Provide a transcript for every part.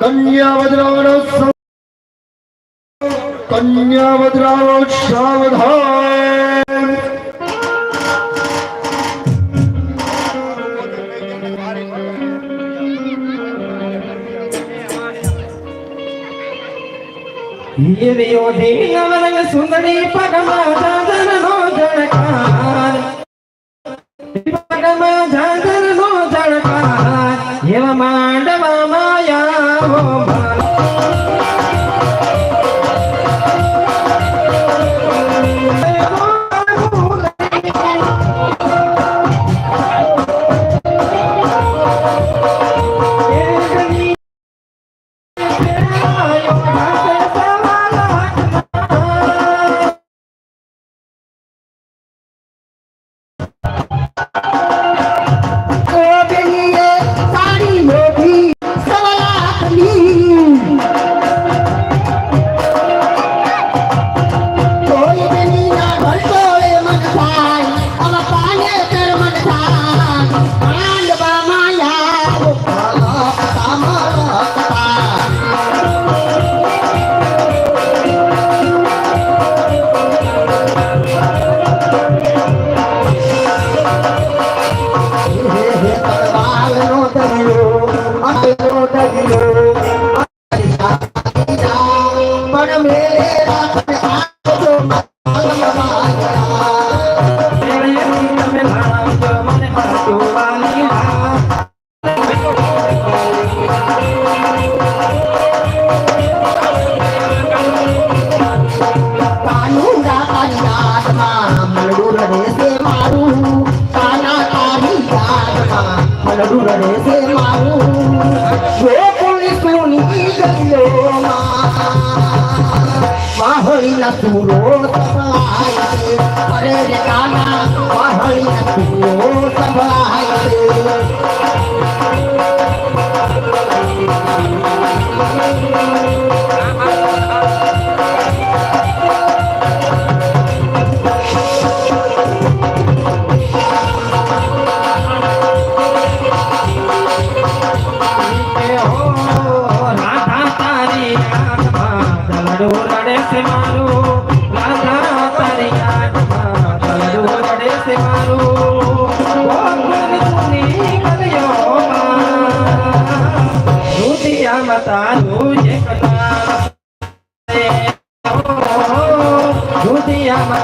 કન્યા વદ્રાવણો સૌ- કન્યા વદ્રાવણો સાવધાન હિરિયોધી નવરંગ સુંદરી પગમાં જાદરનો Bye. पढ़ी न पूरो अरे काना पढ़ी न पूरो सब आए રડે છે મારું ગોકુળ સુની ગલીઓમાં દુધિયામાં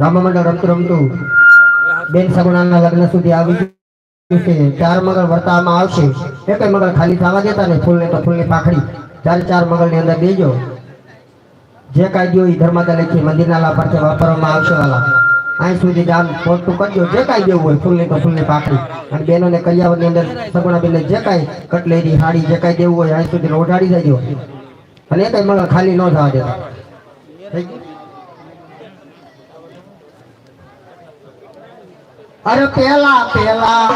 રામમંડળ રમતું રમતું બેન સગુણાના લગ્ન સુધી આવી ગયું ચાર મગર વર્તાવવામાં આવશે. એક મગર ખાલી થવા દેતા ને ફૂલને તો ફૂલની પાખડી. ચાર ચાર મગરની અંદર દેજો. જે કાયદો એ ધર્માદા લખી મંદિરના લાભ વાપરવામાં આવશે વાલા. અહીં સુધી ગામ પહોંચતું કરજો. જે કાંઈ દેવું હોય, ફૂલની તો ફૂલની પાખડી. અને બહેનોને કરિયાવરની અંદર સગુણા બેનને જે કાંઈ કટલેરી, હાડી, જે કાંઈ દેવું હોય અહીં સુધી ઓઢાડી દેજો. અને એ કાંઈ ખાલી ન થવા દેતા થઈ ગયું? અરે પેલા પેલા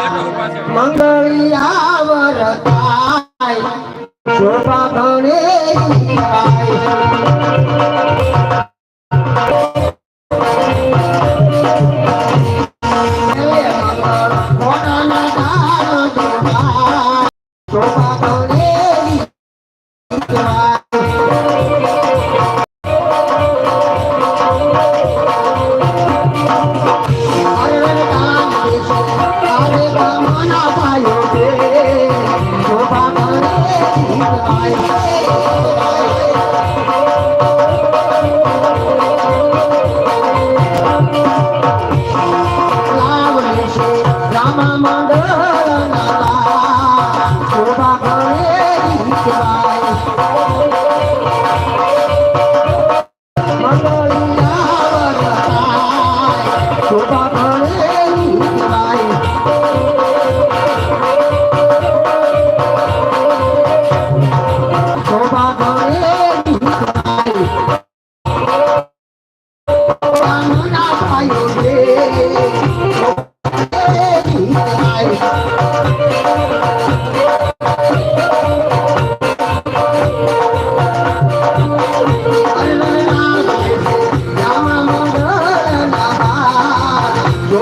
મંગળિયા વરતાય શોભા ગણે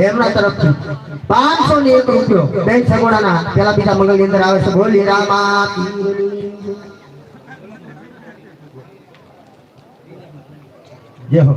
એમના તરફથી પાંચસો ને એક રૂપિયો બેંક સગોડાના પેલા બીજા મંગલની અંદર આવે છે બોલી, રામા. જય હો